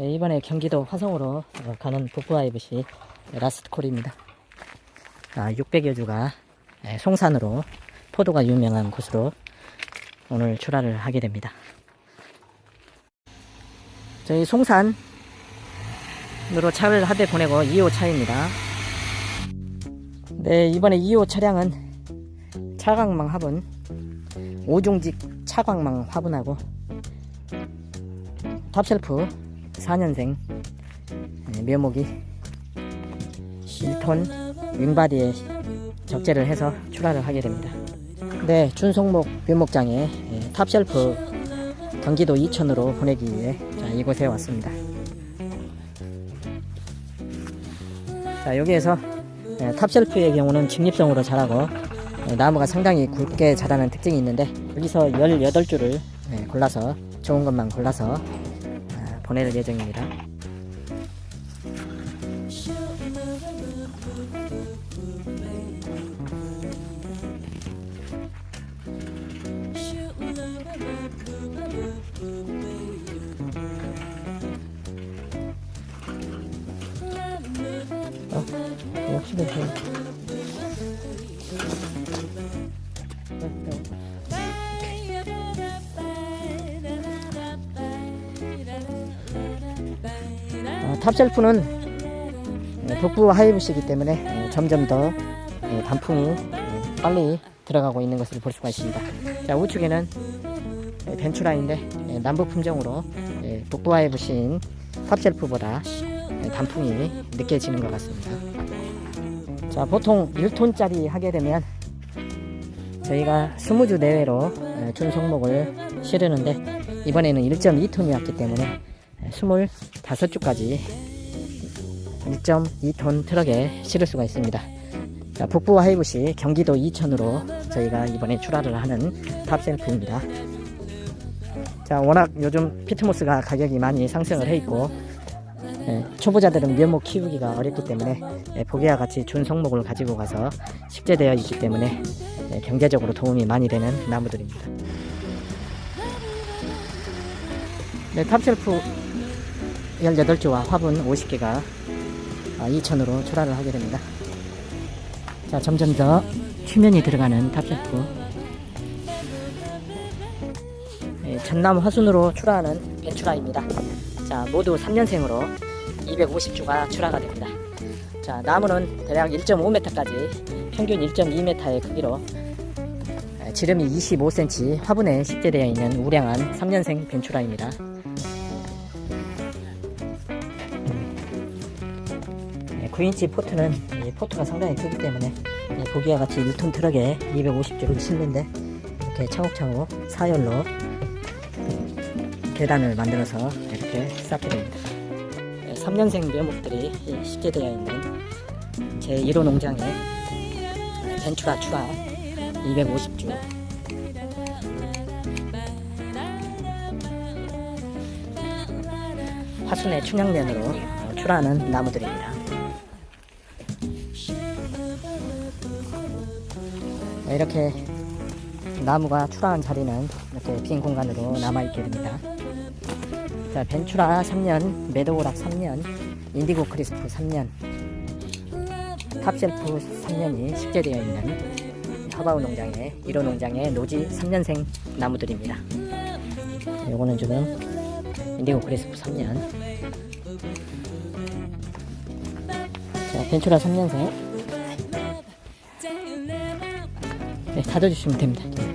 네, 이번에 경기도 화성으로 어, 가는 북부아이브시 라스트 콜입니다. 아, 600여 주가 예, 송산으로 포도가 유명한 곳으로 오늘 출하를 하게 됩니다. 저희 송산으로 차를 한대 보내고 2호 차입니다. 네, 이번에 2호 차량은 차광망 화분, 5중직 차광망 화분하고 탑셀프 4년생 묘목이 1톤 윙바디에 적재를 해서 출하를 하게 됩니다. 네, 준송목 묘목장에 예, 탑셀프 경기도 이천으로 보내기 위해 자, 이곳에 왔습니다. 자, 여기에서 예, 탑셀프의 경우는 직립성으로 자라고 예, 나무가 상당히 굵게 자라는 특징이 있는데 여기서 18줄을 예, 골라서 좋은 것만 골라서 아, 보낼 예정입니다. 어, 역시 괜찮아. 탑셀프는 어, 북부 하이브시기 때문에 어, 점점 더 어, 단풍이 어, 빨리 들어가고 있는 것을 볼 수가 있습니다. 자 우측에는 예, 벤츄라인데 예, 남부 품종으로 예, 북부 하이브시인 탑셀프보다 예, 단풍이 느껴지는 것 같습니다. 자 보통 1톤짜리 하게 되면 저희가 20주 내외로 예, 준송목을 실으는데 이번에는 1.2톤이었기 때문에 25주까지 1.2톤 트럭에 실을 수가 있습니다. 자, 북부 하이브시 경기도 이천으로 저희가 이번에 출하를 하는 탑셀프입니다. 자, 워낙 요즘 피트모스가 가격이 많이 상승을 해 있고 예, 초보자들은 면목 키우기가 어렵기 때문에 예, 보기와 같이 준성목을 가지고 가서 식재되어 있기 때문에 예, 경제적으로 도움이 많이 되는 나무들입니다. 네, 탑셀프 18조와 화분 50개가 2천으로 출하를 하게 됩니다. 자, 점점 더 휴면이 들어가는 탑셀프. 네, 전남 화순으로 출하하는 벤츄라입니다. 자, 모두 3년생으로 250주가 출하가 됩니다. 자, 나무는 대략 1.5m까지 평균 1.2m의 크기로 에, 지름이 25cm 화분에 식재되어 있는 우량한 3년생 벤츄라입니다. 9인치 포트는 이 포트가 상당히 크기 때문에 이 보기와 같이 1톤 트럭에 250주를 실는데 이렇게 차곡차곡 사열로 계단을 만들어서 이렇게 쌓게 됩니다. 3년생 묘목들이 쉽게 되어 있는 제 1호 농장에 벤츄라 추라 250주 화순의 춘향면으로 어, 출하하는 나무들입니다. 이렇게 나무가 출하한 자리는 이렇게 빈 공간으로 남아있게 됩니다. 자, 벤츄라 3년, 메도우락 3년, 인디고 크리스프 3년, 탑셀프 3년이 식재되어 있는 허바우 농장의 1호 농장의 노지 3년생 나무들입니다. 요거는 지금 인디고 크리스프 3년. 자, 벤츄라 3년생. 네, 닫아주시면 됩니다.